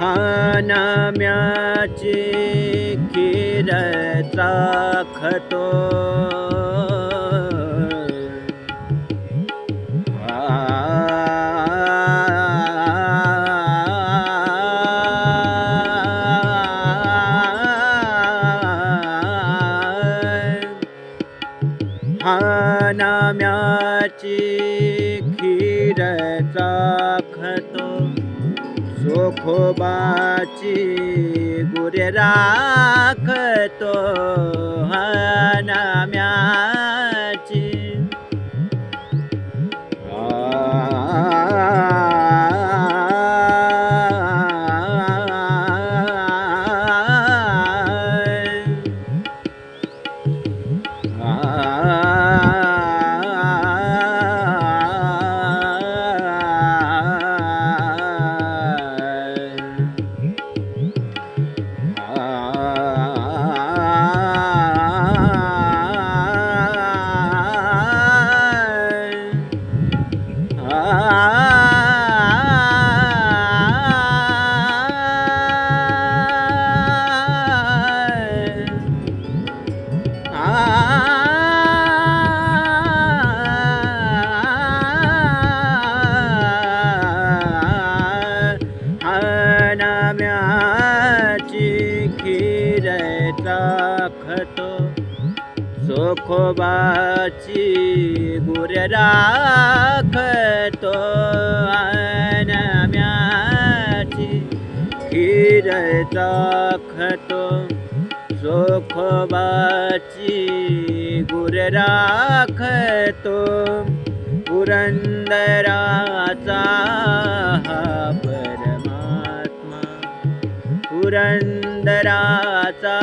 हा नाम्याची खीर चाखतो. हानाम्याची खीर चाखतो. सोखोबाची गुरे राखतो हा खोबाची सोखोबाची गुर राख खीर चाखतो सोखोबाची गुर राखतो पुरंदराचा हा परमात्मा. पुरंदराचा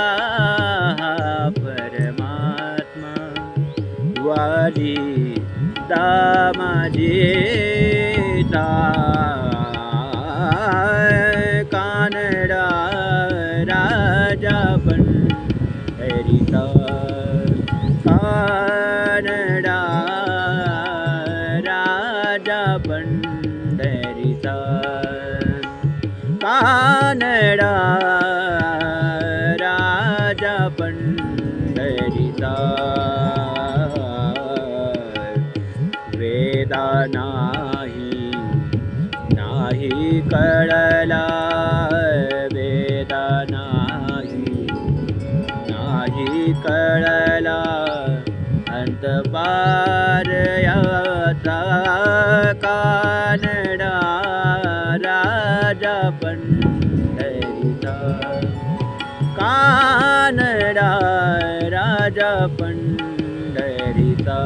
हा परमात्मा. वाली दामाजी ता राजापन् तरिसा काडा राजापन् तरि स राजापन् वेदा नाही नाही कळ नाही कळला. अंत पार याचा कानडा राजा पंढरीचा. कानडा राजा पंढरीचा.